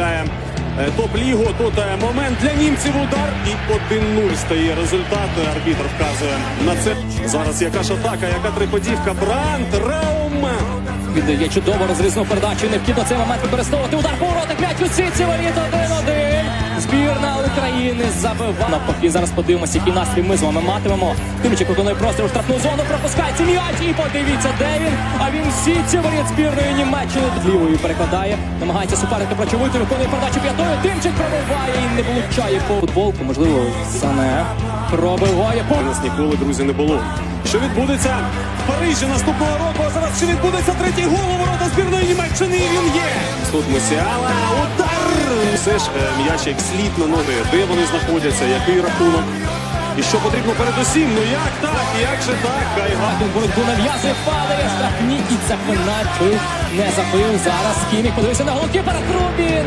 Е, Топ-лігу тут е, момент для німців удар і 1-0 стає результат. Арбітр вказує на це. Зараз яка ж атака, яка триподівка. Бранд, Раум. Віддає чудово розрізну передачу. Невхідно цей момент використовувати. Удар поворотик. М'яч у сітці. Воріт 1-1. Збірна України забиває. Навпаки, зараз подивимося, який настрій ми з вами матимемо. Тимчик виконує простір у штрафну зону. Пропускається м'яч. І подивіться, де він. А він в сітці. Воріт збірної Німеччини. Лівою перекладає. Намагається суперника прочовити. Виконує передачу п'ятою. Тимчик пробиває і не влучає по футболку. Можливо, Сане пробиває по нас ніколи, друзі, не було. Що відбудеться в Парижі наступного року? А зараз що відбудеться третій гол у ворота збірної Німеччини? І він є. Тут Мусіала! Все ж е, м'яч як слід на ноги. Де вони знаходяться? Який рахунок? І що потрібно передусім? Ну як так? Як же так? Кайга. Він боротьбу нав'язує, падає штрафні і це пенальти не забив зараз. Кімік подивився на голки Трубін.